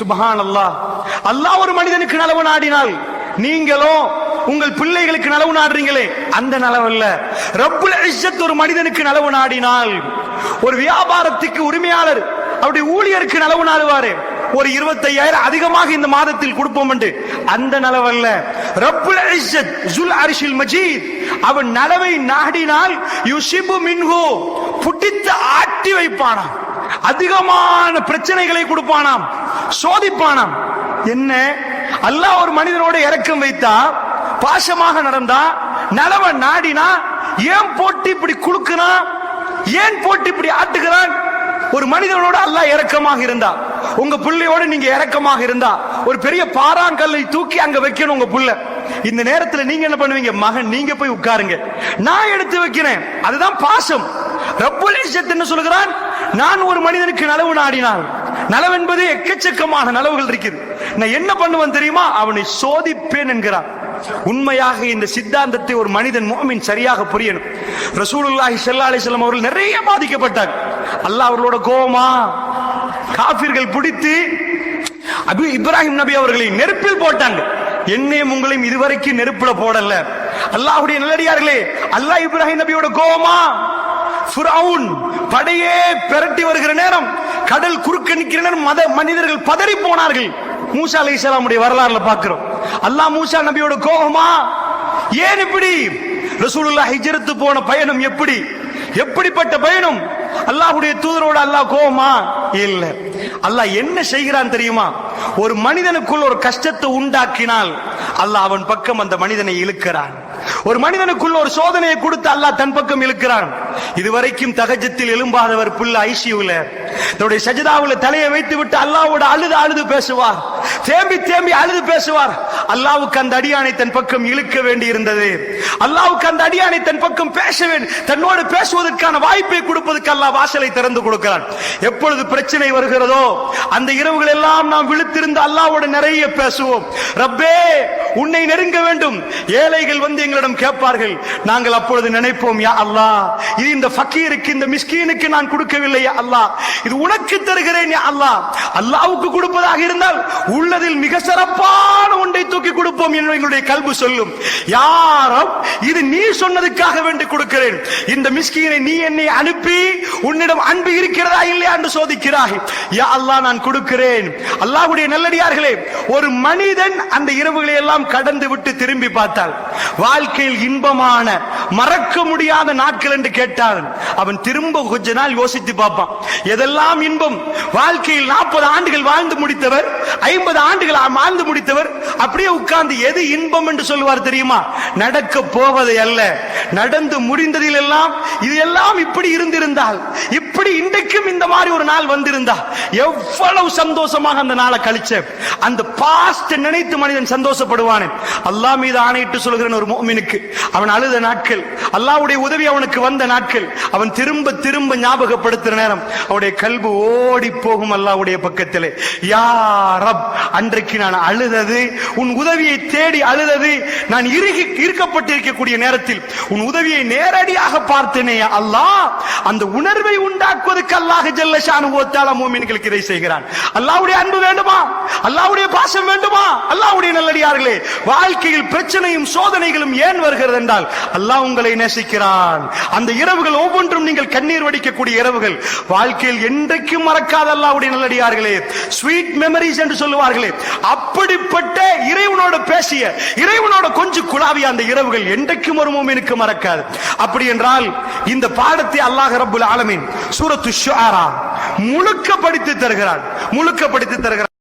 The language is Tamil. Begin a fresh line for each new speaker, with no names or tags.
சுபஹான் அல்லாஹ் அல்லாஹ் ஒரு மனிதனுக்கு நலவு நாடினால் நீங்களும் உங்கள் பிள்ளைகளுக்கு நலவு நாடுறீங்களே அந்த நலவல்ல. ரப்புல் இஸ்ஸத் ஒரு மனிதனுக்கு நலவு நாடினால் ஒரு வியாபாரத்துக்கு உரிமையாளர் அவருடைய ஊழியருக்கு நலவு நாடுவாரு ஒரு இருபத்தையாயிரம் அதிகமாக இந்த மாதத்தில் கொடுப்போம் என்று அந்த நலவல்ல. ரப்புல் இஸ்ஸத் ஜுல் அரிஷில் மஜீத் அவன் நலவை நாடினால் யுசிபு மின்ஹு புட்டித்து ஆட்டி வைப்பானாம். அதிகமான பிரச்சனைகளை கொடுப்பானாம். சோதிப்பானாம். என்ன? அல்லாஹ் ஒரு மனிதனோட இறக்கம் வைத்தா பாசமாக நடந்தா நலவ நாடினா ஏன் போட்டு இப்படி குலுக்குனா ஏன் போட்டு இப்படி ஆட்டுகிறான்? ஒரு மனிதனோட அல்லாஹ் இறக்கமாக இருந்தா உங்க பிள்ளையோட நீங்க இறக்கமாக இருந்தா ஒரு பெரிய பாறாங்கல்லை தூக்கி அங்க வைக்கணும் உங்க புள்ள. இந்த நேரத்துல நீங்க என்ன பண்ணுவீங்க? மகன் நீங்க போய் உட்காருங்க. நான் எடுத்து வைக்கிறேன். அதுதான் பாசம். ரப்புல் இஸ்ஸத் என்ன சொல்கிறான் நான் ஒரு மனிதனுக்கு நலவு நாடினால் நலவு என்பது எக்கச்சக்கமான நலவுகள் இருக்குது நான் என்ன பண்ணுவேன் தெரியுமா? அவனை சோதிப்பேன் என்கிறான். உண்மையாக இந்த சித்தாந்தத்தை ஒரு மனிதன் மோமின் சரியாக புரியணும். ரசூலுல்லாஹி சல்லா அலைஹி அவர்கள் நிறைய பாதிக்கப்பட்டார் அல்லாஹ் அவர்களோட கோபமா காபிர்கள் பிடித்து அபி இப்ராஹிம் நபி அவர்களை நெருப்பில் போட்டாங்க. என்னையும் உங்களையும் இதுவரைக்கும் நெருப்புல போடல. அல்லாஹுடைய நல்லடியார்களே அல்லாஹ் இப்ராஹிம் நபியோட கோபமா படையே பெரட்டி வருகிற நேரம் கடல் குறுக்க நிற்கிறனர் மத மனிதர்கள் பதறி போனார்கள். மூசா அலைஹிஸ்ஸலாமுடைய வரலாறுல பாக்குறோம் அல்லாஹ் மூசா நபியோட கோபமா? ஏன் இப்படி? ரசூலுல்லாஹ் ஹிஜ்ரத்து போன பயணம் எப்படி? எப்படிப்பட்ட பயணம்? அல்லாஹ்வுடைய தூதரோட அல்லாஹ் கோபமா? இல்ல. அல்லாஹ் என்ன செய்கிறான் தெரியுமா? ஒரு மனிதனுக்குள் ஒரு கஷ்டத்தை உண்டாக்கினால் அல்லாஹ் அவன் பக்கம் அந்த மனிதனை இழுக்கிறான். ஒரு மனிதனுக்குள்ள ஒரு சோதனையை கொடுத்து அல்லாஹ் தன் பக்கம் இழுக்கிறான். இதுவரைக்கும் தகஜத்தில் எழும்பாதவர் புல்ல ஐசியூல தன்னுடைய சஜிதாவுல தலையை வைத்து விட்டு அல்லாவோட அழுது அழுது பேசுவார். தேம்பி தேம்பி அழுது பேசுவார். அல்லாவுக்கு அந்த அடியானை தன் பக்கம் இழுக்க வேண்டி இருந்தது அல்லாவுக்கு அந்த அடியானை தன் பக்கம் பேச வேண்டும் தன்னோடு பேசுவதற்கான வாய்ப்பை கொடுப்பதற்கு அல்லாஹ் வாசலை திறந்து கொடுக்கிறான். எப்பொழுது பிரச்சனை வருகிறதோ அந்த இரவுகள் எல்லாம் நாம் விழுத்திருந்து அல்லாவோட நிறைய பேசுவோம். ரப்பே உன்னை நெருங்க வேண்டும். ஏழைகள் வந்து எங்களிடம் கேட்பார்கள். நாங்கள் அப்பொழுது நினைப்போம் யா அல்லாஹ் இது இந்த ஃபக்கீருக்கு இந்த மிஸ்கீனுக்கு நான் கொடுக்கவில்லை அல்லா அல்லாஹ். இது உனக்கு தருகிறேன் யா அல்லாஹ். அல்லாஹ்வுக்கு கொடுப்பதாக இருந்தால் உள்ள சொன்னதில் மிக சிறப்பான ஒன்றை தூக்கி கொடுப்போம் என்று எங்களுடைய கல்வி சொல்லும். யாரும்? இது நீ சொன்னதுக்காக வேண்டி கொடுக்கிறேன். இந்த மிஸ்கீனை நீ என்னை அனுப்பி உன்னிடம் அன்பு இருக்கிறதா இல்லையா என்று சோதிக்கிறாய். யா அல்லாஹ் நான் கொடுக்கிறேன். அல்லாஹ்வுடைய நல்லடியார்களே ஒரு மனிதன் அந்த இரவுகளை எல்லாம் கடந்து விட்டு திரும்பி பார்த்தால் வாழ்க்கையில் இன்பமான மறக்க முடியாத நாட்கள் என்று கேட்டால் அவன் திரும்ப கொஞ்ச நாள் யோசித்து பார்ப்பான். எதெல்லாம் இன்பம்? வாழ்க்கையில் நாற்பது ஆண்டுகள் வாழ்ந்து முடித்தவர் ஐம்பது ஆண்டுகள் வாழ்ந்து முடித்தவர் அப்படியே உட்கார்ந்து எது இன்பம் என்று சொல்லுவார் தெரியுமா? நடக்க போவதை அல்ல. நடந்து முடிந்ததில் எல்லாம் இது எல்லாம் இப்படி இருந்திருந்தால் இப்படி இன்றைக்கும் இந்த மாதிரி ஒரு நாள் வந்திருந்தா எவ்வளவு சந்தோஷமாக அந்த நாளை கழிச்ச அந்த பாஸ்ட் நினைத்து மனிதன் சந்தோஷப்படுவானே. அல்லாஹ் மீது ஆணையிட்டு சொல்கிறேன் ஒரு மோமினுக்கு அவன் அழுத நாட்கள் அல்லாவுடைய உதவி அவனுக்கு வந்த நாட்கள் அவன் திரும்ப திரும்ப ஞாபகப்படுத்துற நேரம் அவனுடைய கல்பு ஓடி போகும் அல்லாவுடைய பக்கத்திலே. யா ரப் அன்றைக்கு நான் அழுதது உன் உதவியை தேடி அழுதது நான் இறுகி இருக்கப்பட்டிருக்கக்கூடிய நேரத்தில் உன் உதவியை நேரடியாக பார்த்தேனே அல்லாஹ் அந்த உணர்வு உண்டாக்குவதற்கு அல்லாஹ் ஜல்ல ஓத்தால மூமின்களுக்கு இதை செய்கிறான். அல்லாவுடைய அன்பு வேண்டுமா? அல்லாவுடைய பாசம் வேண்டுமா? அல்லாவுடைய நல்லடியார்களே வாழ்க்கையில் பிரச்சனையும் சோதனைகளும் ஏன் வருகிறது என்றால் அல்லாஹ் உங்களை நேசிக்கிறான். அந்த இரவுகள் ஒவ்வொன்றும் நீங்கள் கண்ணீர் வடிக்கக்கூடிய இரவுகள். வாழ்க்கையில் என்றைக்கும் மறக்காத அல்லாவுடைய நல்லடியார்களே ஸ்வீட் மெமரிஸ் என்று சொல்லுவார்களே அப்படிப்பட்ட இறைவனோடு பேசிய இறைவனோட கொஞ்சம் குழாவிய அந்த இரவுகள் என்றைக்கும் ஒரு மூமினுக்கு மறக்காது. அப்படி என்றால் இந்த பாடத்தை அல்லாஹ் ரபுல் ஆலமீன் சூரத்து ஷுஆரா முழுக்க படித்து தருகிறான் முழுக்க படித்து தருகிறான்.